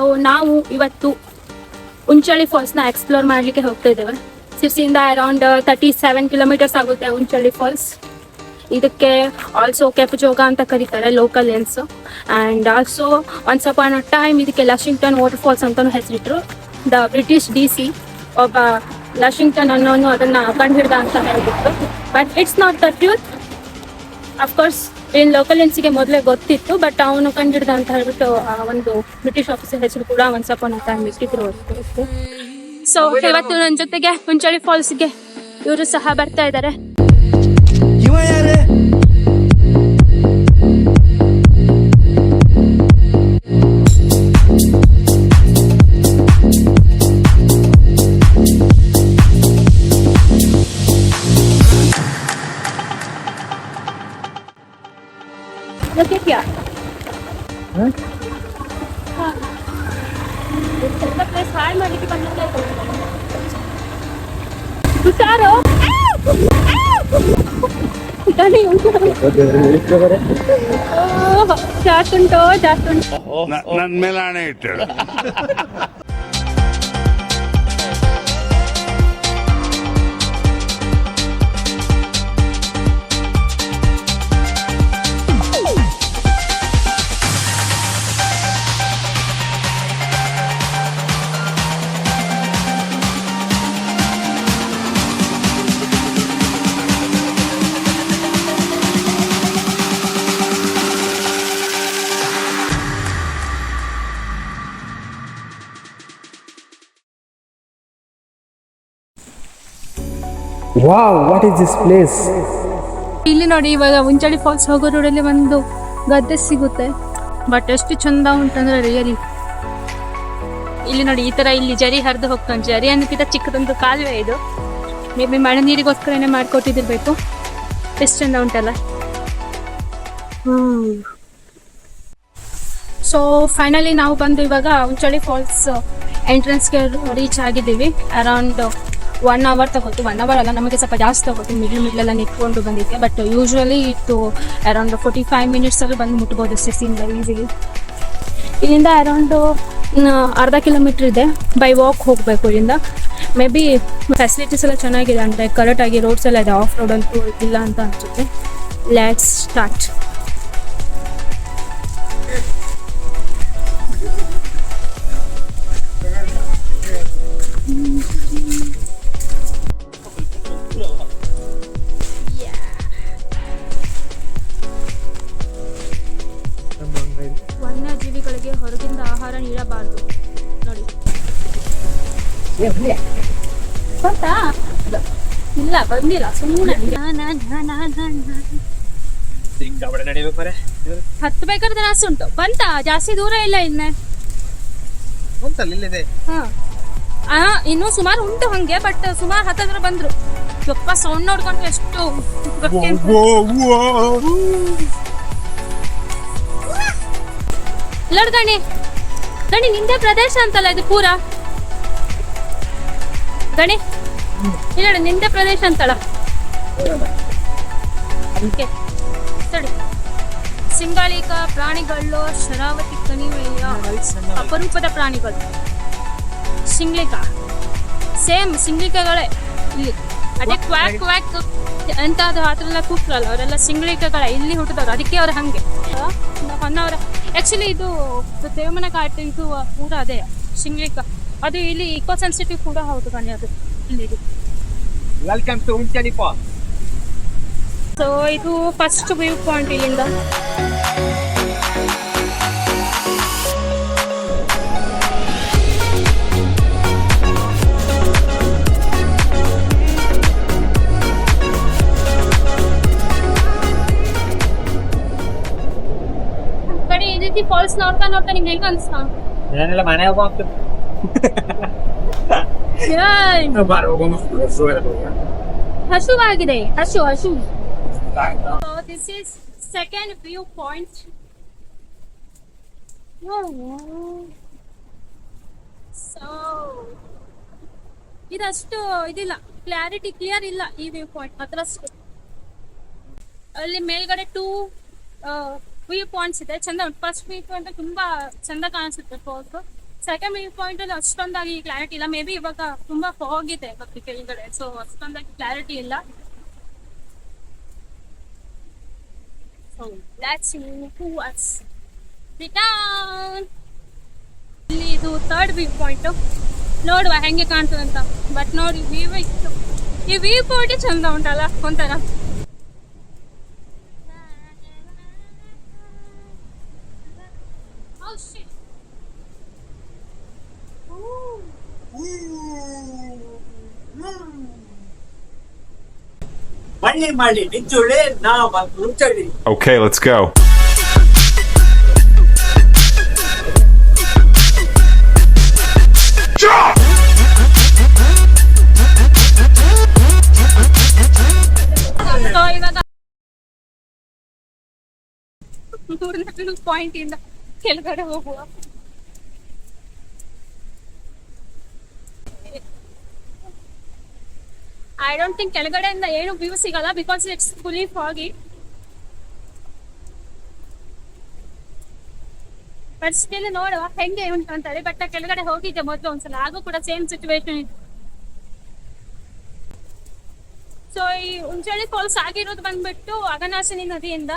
So ನಾವು ಇವತ್ತು Unchalli ಫಾಲ್ಸ್ನ explore ಮಾಡ್ಲಿಕ್ಕೆ ಹೋಗ್ತಾ ಇದ್ದೇವೆ. ಸಿರ್ಸಿಯಿಂದ ಅರೌಂಡ್ ತರ್ಟಿ ಸೆವೆನ್ ಕಿಲೋಮೀಟರ್ಸ್ ಆಗುತ್ತೆ ಉಂಚಳ್ಳಿ ಫಾಲ್ಸ್ ಇದಕ್ಕೆ ಆಲ್ಸೋ ಕೆಪಜೋಗ ಅಂತ ಕರೀತಾರೆ local ಎನ್ಸ್ and also once upon a time ಇದಕ್ಕೆ ಲಶಿಂಗ್ಟನ್ ವಾಟರ್ ಫಾಲ್ಸ್ ಅಂತಲೂ ಹೆಸರಿಟ್ರು. ದ ಬ್ರಿಟಿಷ್ ಡಿ ಸಿ ಒಬ್ಬ ಲಶಿಂಗ್ಟನ್ ಅನ್ನೋನು ಅದನ್ನ ಕಂಡುಹಿಡ್ದ ಅಂತ ಹೇಳ್ಬಿಟ್ಟು. But it's not the truth of course in local ಎನ್ಸಿಗೆ ಮೊದಲೇ ಗೊತ್ತಿತ್ತು ಬಟ್ ಅವನು ಕಂಡಿಡ್ದ ಅಂತ ಹೇಳ್ಬಿಟ್ಟು ಆ, ಒಂದು ಬ್ರಿಟಿಷ್ ಆಫೀಸರ್ ಹೆಸರು ಕೂಡ ಒಂದ್ ಸ್ವಲ್ಪ ಅಂತ ಇಟ್ಟಿದ್ರು ಸೊ ಇವತ್ತು ನನ್ನ ಜೊತೆಗೆ ಮುಂಚಳಿ ಫಾಲ್ಸ್ಗೆ ಇವರು ಸಹ ಬರ್ತಾ ಇದ್ದಾರೆ. ಇವ ಯಾರೇ Look at here. Huh? ಹಾ. ಇದು ಸ್ವಲ್ಪ ಪ್ಲೇಸ್ ಹಾಳು ಮಾಡ್ಲಿಕ್ಕೆ ಬಂದಂಗೆ ಆಯ್ತು. ಹುಷಾರು ದಣಿ ಉಂಟು. ಓಹ್, ಜಾಸ್ತಿ ಉಂಟು ಜಾಸ್ತಿ ಉಂಟು wow what is this place ಇಲ್ಲಿ ನೋಡಿ, ಇವಾಗ ಉಂಚಳಿ ಫಾಲ್ಸ್ ಹೋಗೋ ರೋಡಲ್ಲಿ ಒಂದು ಗದ್ದೆ ಸಿಗುತ್ತೆ. ಬಟ್ ಎಷ್ಟು ಚಂದ ಉಂಟಂದ್ರೆ ರಿಯಲಿ ಇಲ್ಲಿ ನೋಡಿ, ಈ ತರ ಇಲ್ಲಿ ಜರಿ ಹರಿದು ಹೋಗ್ತಾನೆ ಜರಿ ಅನ್ನೋಕ್ಕಿಂತ ಚಿಕ್ಕದೊಂದು ಕಾಲುವೆ ಇದು. ಮೇ ಬಿ ಮಳೆ ನೀರಿಗೋಸ್ಕರನೇ ಮಾಡ್ಕೊಟ್ಟಿದ್ದಿರ್ಬೇಕು ಎಷ್ಟು ಚಂದ ಉಂಟಲ್ಲ. ಸೊ ಫೈನಲಿ ನಾವು ಬಂದು ಇವಾಗ ಉಂಚಳಿ ಫಾಲ್ಸ್ ಎಂಟ್ರೆನ್ಸ್ಗೆ ರೀಚ್ ಆಗಿದ್ದೀವಿ. ಅರೌಂಡ್ ಒನ್ ಅವರ್ ತಗೋತು ಒನ್ ಅವರ್ ಅಲ್ಲ, ನಮಗೆ ಸ್ವಲ್ಪ ಜಾಸ್ತಿ ತಗೋತು ಮಿಡ್ಲ್ ಮಿಡ್ಲೆಲ್ಲ ನಿಂತ್ಕೊಂಡು ಬಂದಿದ್ದೆ. But usually it around forty five ಮಿನಿಟ್ಸಲ್ಲಿ ಬಂದು ಮುಟ್ಬೋದು ಸಿಕ್ಸಿಂದ ಈಸಿಲಿ ಇಲ್ಲಿಂದ ಅರೌಂಡು ಅರ್ಧ ಕಿಲೋಮೀಟ್ರ್ ಇದೆ ಬೈ ವಾಕ್ ಹೋಗಬೇಕು ಇಲ್ಲಿಂದ. ಮೇ ಬಿ ಫೆಸಿಲಿಟೀಸ್ ಎಲ್ಲ ಚೆನ್ನಾಗಿದೆ, ಅಂದರೆ ಕರೆಕ್ಟಾಗಿ ರೋಡ್ಸ್ ಎಲ್ಲ ಇದೆ ಆಫ್ ರೋಡ್ ಅಂತೂ ಇಲ್ಲ ಅಂತ ಅನಿಸುತ್ತೆ. ಲೆಟ್ಸ್ ಸ್ಟಾರ್ಟ್ ಹೊರಗಿಂದ ಆಹಾರ ನೋಡಿ. ಬಂತಾ ಇಲ್ಲ ಬಂದಿಲ್ಲ. ಸುಮ್ಮನೆ ಹತ್ಬೇಕಾದ್ರೆ ಆಸೆ ಉಂಟು. ಬಂತಾ? ಜಾಸ್ತಿ ದೂರ ಇಲ್ಲ ಇನ್ನೇ. ಹಾ. ಇನ್ನು ಸುಮಾರು ಉಂಟು ಹಂಗೆ ಬಟ್ ಸುಮಾರು ಹತ್ತತ್ರ ಬಂದ್ರು. ಯಪ್ಪ ಸೌಂಡ್ ನೋಡ್ಕೊಂಡ್ರೆ ಎಷ್ಟು. ಇಲ್ಲೋಡ್ ಗಣಿ, ನಿಂದೇ ಪ್ರದೇಶ ಅಂತಲ್ಲ ಇದು ಪೂರ. ಗಣಿ, ಇಲ್ಲ ನಿಂದೇ ಪ್ರದೇಶ ಅಂತಳ ಅದಕ್ಕೆ, ಸರಿ. ಸಿಂಗಾಳಿಕ ಪ್ರಾಣಿಗಳು ಶರಾವತಿ ಕಣಿವೆಯ ಅಪರೂಪದ ಪ್ರಾಣಿಗಳು. ಸಿಂಗ್ಲಿಕ. ಸೇಮ್ ಸಿಂಗ್ಲಿಕಗಳೇ ಇಲ್ಲಿ. ಅದೇ ಕ್ವಾಕ್ ಕ್ವಾಕ್ ಅಂತ ಅದು ಆ ಅವರೆಲ್ಲ ಸಿಂಗ್ಲಿಕಗಳ, ಇಲ್ಲಿ ಹುಟ್ಟಿದವರು, ಅದಕ್ಕೆ ಅವ್ರ ಹಂಗೆ. ಹೊನ್ನವರ ಆ್ಯಕ್ಚುಲಿ ಇದು ದೇವಮನ ಘಾಟ್ ಇದು ಕೂಡ ಅದೇ ಶಿಂಗ್ಲಿಕ್ಕ ಅದು ಇಲ್ಲಿ ಇಕೋ ಸೆನ್ಸಿಟಿವ್ ಕೂಡ ಹೌದು ಕಣಿ ಅದು. ಇಲ್ಲಿ ವೆಲ್ಕಮ್ ಟು ಉಂಚನಿಪ ಸೊ ಇದು ಫಸ್ಟ್ ವ್ಯೂ ಪಾಯಿಂಟ್ ಇಲ್ಲಿಂದ. ಫಾಲ್ಸ್ ನೋಡ್ತಾ ನೋಡ್ತಾ ನಿಮ್ಗೆ ಹೆಂಗ ಅನ್ಸ್ತಾ ಏನಿಲ್ಲ ಮನೆ ಹಸುವಾಗಿದೆ ಹಸು ಹಸು this is second view point so ಇದಷ್ಟು ಇದಿಲ್ಲ ಕ್ಲಾರಿಟಿ ಕ್ಲಿಯರ್ ಇಲ್ಲ ಈ ವ್ಯೂ ಪಾಯಿಂಟ್ ಅದ್ರಷ್ಟು ಅಲ್ಲಿ ಮೇಲ್ಗಡೆ ಟೂ ವ್ಯೂ ಪಾಯಿಂಟ್ಸ್ ಇದೆ. ಚಂದ ಫಸ್ಟ್ ವ್ಯೂ ಪಾಯಿಂಟ್ ತುಂಬಾ ಚಂದ ಕಾಣಿಸುತ್ತೆ ಫೋರ್ಸ್ ಸೆಕೆಂಡ್ ವ್ಯೂ ಪಾಯಿಂಟ್ ಅಲ್ಲಿ ಅಷ್ಟೊಂದಾಗಿ ಕ್ಲಾರಿಟಿ ಇಲ್ಲ. ಮೇ ಬಿ ಇವಾಗ ತುಂಬಾ ಹೋಗಿದೆ ಇದೆ ಕೆಳಗಡೆ. ಸೊ ಅಷ್ಟೊಂದಾಗಿ ಕ್ಲಾರಿಟಿ ಇಲ್ಲ. ಇಲ್ಲಿ ಇದು ಥರ್ಡ್ ವ್ಯೂ ಪಾಯಿಂಟ್ ನೋಡುವ ಹೆಂಗೆ ಕಾಣ್ತದೆ ಅಂತ ಬಟ್ ನೋಡಿ ವ್ಯೂ ಇತ್ತು ಈ ವ್ಯೂ ಪಾಯಿಂಟ್ ಚಂದ ಉಂಟಲ್ಲ ಒಂಥರ. Okay, let's go. ಸೊ ಇವಾಗ ಮೂರನೇ ಪಾಯಿಂಟ್ ಇಂದ ಕೆಳಗಡೆ ಹೋಗುವ ಐ ಡೋಂಟ್ ಥಿಂಕ್ ಕೆಳಗಡೆಯಿಂದ ಏನು ವ್ಯೂ ಸಿಗಲ್ಲ because it's fully foggy but still ನೋಡುವ, ಹೆಂಗೆ ಉಂಟು ಅಂತಾರೆ ಬಟ್ ಕೆಳಗಡೆ ಹೋಗಿದ್ದೆ ಮೊದಲು ಒಂದ್ಸಲ. ಆಗೂ ಕೂಡ ಸೇಮ್ ಸಿಚುವೇಶನ್ ಇತ್ತು ಸೊ ಈ ಉಂಚಳಿ ಫಾಲ್ಸ್ ಆಗಿರೋದು ಬಂದ್ಬಿಟ್ಟು ಅಗನಾಶಿನಿ ನದಿಯಿಂದ.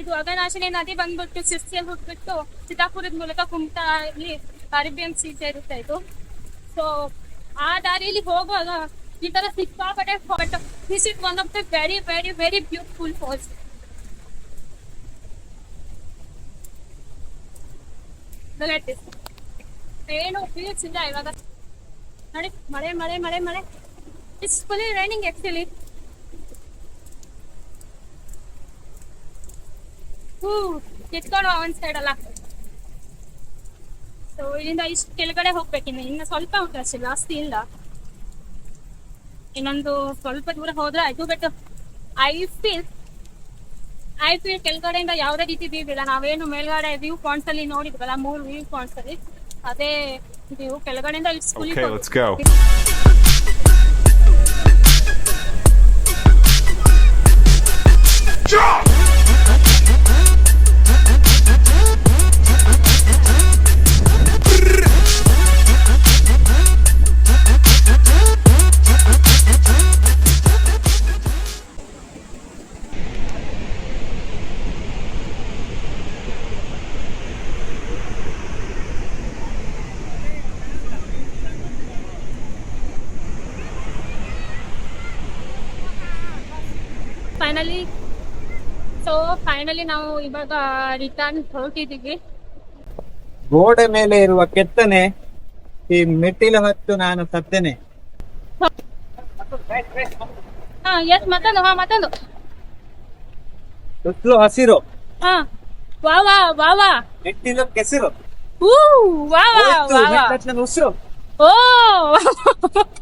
ಇದು ಅಗನಾಶಿನಿ ನದಿ ಬಂದ್ಬಿಟ್ಟು ಸಿರ್ಸಿಯಲ್ಲಿ ಹುಟ್ಬಿಟ್ಟು ಚಿತ್ತಾಪುರದ ಮೂಲಕ ಕುಮಟಾ ಇಲ್ಲಿ ಅರೇಬಿಯನ್ ಸೀ ಸೇರುತ್ತೆ ಇದು. ಸೊ ಆ ದಾರಿಯಲ್ಲಿ ಹೋಗುವಾಗ ಈ ತರ ಸಿಕ್ಕಾಪಟ್ಟೆ but this is one of the very very very beautiful falls ಏನು ಫೀಲ್ಸ್ ಇಲ್ಲ ಇವಾಗ ನೋಡಿ ಮಳೆ ಮಳೆ ಮಳೆ ಮಳೆ ಇಟ್ಸ್ ಫುಲಿ ರೈನಿಂಗ್ ಆಕ್ಚುಲಿ ಹೂ ಕಿತ್ಕೊಂಡು ಒಂದ್ ಸೈಡ್ ಅಲ್ಲ. ಸೊ ಇಲ್ಲಿಂದ ಇಷ್ಟು ಕೆಳಗಡೆ ಹೋಗ್ಬೇಕಿನ್ನು ಇನ್ನು ಸ್ವಲ್ಪ ಉಂಟು ಅಷ್ಟೇ, ಜಾಸ್ತಿ ಇಲ್ಲ. ಇನ್ನೊಂದು ಸ್ವಲ್ಪ ದೂರ ಹೋದ್ರೆ ಆಯ್ತು but I feel I feel ಕೆಳಗಡೆಯಿಂದ ಯಾವುದೇ ರೀತಿ ವ್ಯೂ ಇಲ್ಲ. ನಾವೇನು ಮೇಲ್ಗಡೆ ವ್ಯೂ ಪಾಯಿಂಟ್ಸ್ ಅಲ್ಲಿ ನೋಡಿದ್ವಲ್ಲ ಮೂರು ವ್ಯೂ ಪಾಯಿಂಟ್ಸ್ ಅಲ್ಲಿ ಅದೇ ವ್ಯೂ ಕೆಳಗಡೆಯಿಂದ it's fully finally so finally ನಾವು ಇವಾಗ ರಿಟರ್ನ್ ಹೊರಟಿದ್ದೀವಿ. ಗೋಡೆ ಮೇಲೆ ಇರುವ ಕೆತ್ತನೆ ಈ ಮೆಟ್ಟಿಲು ಹತ್ತು ನಾನು ಸತ್ತೇನೆ. ಹಾ ಎಸ್ ಮತ್ತೊಂದು ಹಾ ಮತ್ತೊಂದು. ಸುತ್ತಲೂ ಹಸಿರು. ಹಾ ವಾ ವಾ ವಾ ವಾ. ಮೆಟ್ಟಿಲು ಕೆಸರು. ಊ ವಾ ವಾ ವಾ ವಾ. ಉಸಿರು. ಓ!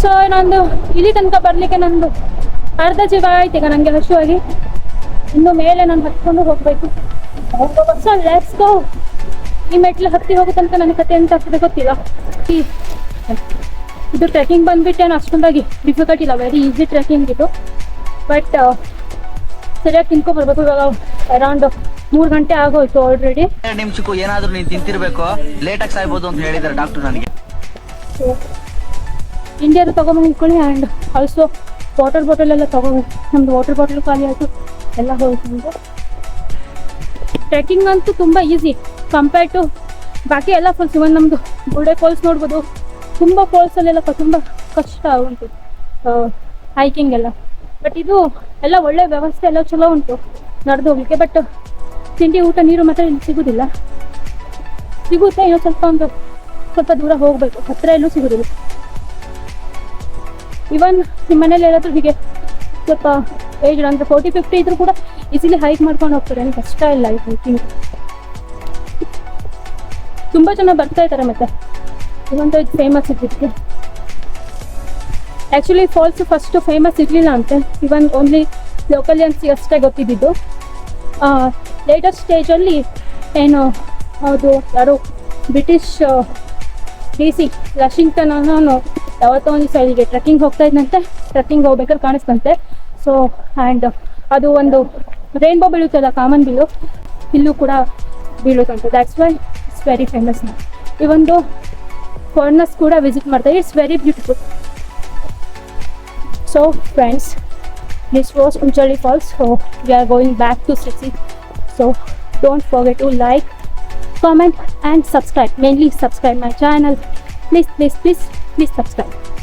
ಸೊ ನಂದು ಇಲ್ಲಿ ತನಕ ಬರ್ಲಿಕ್ಕೆ ನಂದು ಅರ್ಧ ಜೀವ ಆಯ್ತು ಈಗ ನಂಗೆ ಹಸುವಾಗಿ. ಇನ್ನು ಮೇಲೆ ನಾನು ಹತ್ಕೊಂಡು ಹೋಗ್ಬೇಕು. ಸೊ ಲೆಟ್ಸ್ ಗೋ ಈ ಮೆಟ್ಲು ಹತ್ತಿ ಹೋಗೋ ತನಕ ನನ್ನ ಕತೆ ಎಂತ ಆಗ್ತದೆ ಗೊತ್ತಿಲ್ಲ. ಈ ಇದು ಟ್ರೆಕಿಂಗ್ ಬಂದ್ಬಿಟ್ಟು ಏನು ಅಷ್ಟೊಂದಾಗಿ ಡಿಫಿಕಲ್ಟ್ ಇಲ್ಲ. ವೆರಿ ಈಸಿ ಟ್ರೆಕಿಂಗ್ ಇದು. ಬಟ್ ಸರಿಯಾಗಿ ತಿನ್ಕೊ ಬರ್ಬೇಕು. ಇವಾಗ ಅರೌಂಡ್ ಮೂರು ಗಂಟೆ ಆಗೋಯ್ತು ಆಲ್ರೆಡಿ ನಿಮಿಷಕ್ಕೂ ಏನಾದರೂ ನೀನು ತಿಂತಿರ್ಬೇಕು. ಲೇಟ್ ಆಗಿ ಸಾಯ್ಬೋದು ಅಂತ ಹೇಳಿದಾರೆ ಡಾಕ್ಟರ್ ನನಗೆ. ಇಂಡಿಯಾದ ತಗೊಂಬಂದು ಇಟ್ಕೊಳ್ಳಿ ಆ್ಯಂಡ್ ಆಲ್ಸೋ ವಾಟರ್ ಬಾಟಲ್ ಎಲ್ಲ ತಗೊಂಡು, ನಮ್ದು ವಾಟರ್ ಬಾಟಲ್ ಖಾಲಿ ಆಯಿತು, ಎಲ್ಲ ಹೋಯ್ತು ಟ್ರೆಕ್ಕಿಂಗ್ ಅಂತೂ ತುಂಬ ಈಸಿ ಕಂಪೇರ್ ಟು ಬಾಕಿ ಎಲ್ಲ ಫಾಲ್ಸ್ ಇವನ್ ನಮ್ಮದು ಗುಡೆ ಫಾಲ್ಸ್ ನೋಡ್ಬೋದು, ತುಂಬ ಫಾಲ್ಸಲ್ಲೆಲ್ಲ ತುಂಬ ಕಷ್ಟ ಉಂಟು ಹೈಕಿಂಗ್ ಎಲ್ಲ. ಬಟ್ ಇದು ಎಲ್ಲ ಒಳ್ಳೆ ವ್ಯವಸ್ಥೆ, ಎಲ್ಲ ಚಲೋ ಉಂಟು, ನಡೆದು ಹೋಗ್ಲಿಕ್ಕೆ. ಬಟ್ ತಿಂಡಿ, ಊಟ, ನೀರು ಮಾತ್ರ ಇಲ್ಲಿ ಸಿಗುದಿಲ್ಲ. ಸಿಗುತ್ತೆ ಇನ್ನೊಂದು ಸ್ವಲ್ಪ ಒಂದು, ಸ್ವಲ್ಪ ದೂರ ಹೋಗಬೇಕು ಹತ್ತಿರ ಎಲ್ಲೂ ಸಿಗುದಿಲ್ಲ. ಇವನ್ ನಿಮ್ಮ ಮನೇಲಿ ಎಲ್ಲಾದ್ರೂ ಹೀಗೆ ಸ್ವಲ್ಪ ಏಜ್ ಅಂದ್ರೆ ಫೋರ್ಟಿ ಫಿಫ್ಟಿ ಇದ್ರೂ ಕೂಡ ಈಸಿಲಿ ಹೈಕ್ ಮಾಡ್ಕೊಂಡು ಹೋಗ್ತಾರೆ. ಏನು ಕಷ್ಟ ಇಲ್ಲ ಈ ಹೈಕಿಂಗ್ ತುಂಬಾ ಜನ ಬರ್ತಾ ಇದ್ದಾರೆ ಮತ್ತೆ. ಇವಂತ ಇದು ಫೇಮಸ್ ಇದ್ದಿದ್ದಕ್ಕೆ ಆ್ಯಕ್ಚುಲಿ ಫಾಲ್ಸ್ ಫಸ್ಟ್ ಫೇಮಸ್ ಇರಲಿಲ್ಲ ಅಂತೆ. ಇವನ್ ಓನ್ಲಿ ಲೋಕಲಿಯನ್ಸ್ಗೆ ಅಷ್ಟೇ ಗೊತ್ತಿದ್ದಿದ್ದು. ಲೇಟೆಸ್ಟ್ ಸ್ಟೇಜಲ್ಲಿ ಏನು, ಅದು ಯಾರು? ಬ್ರಿಟಿಷ್ ಡಿ ಸಿ ವಾಷಿಂಗ್ಟನ್ ಅನ್ನೋನು ಯಾವತ್ತೋ ಒಂದು ಸೈಡಿಗೆ ಟ್ರೆಕ್ಕಿಂಗ್ ಹೋಗ್ತಾ ಇದ್ದಂತೆ ಟ್ರೆಕ್ಕಿಂಗ್ ಹೋಗ್ಬೇಕಾದ್ರೆ ಕಾಣಿಸ್ತಂತೆ. ಸೊ ಆ್ಯಂಡ್ ಅದು ಒಂದು ರೈನ್ಬೋ ಬೀಳುತ್ತಲ್ಲ ಕಾಮನ್ ಬೀಳು ಇಲ್ಲೂ ಕೂಡ ಬೀಳುತ್ತಂತೆ. ದ್ಯಾಟ್ಸ್ ವೈ ವೆರಿ ಫೇಮಸ್ ನಾ ಈ ಒಂದು ಫಾರಿನರ್ಸ್ ಕೂಡ ವಿಸಿಟ್ ಮಾಡ್ತಾರೆ it's very beautiful so friends this was Unchalli falls so we are going back to city so don't forget to like comment and subscribe. Mainly subscribe my channel. Please, please, please, please subscribe.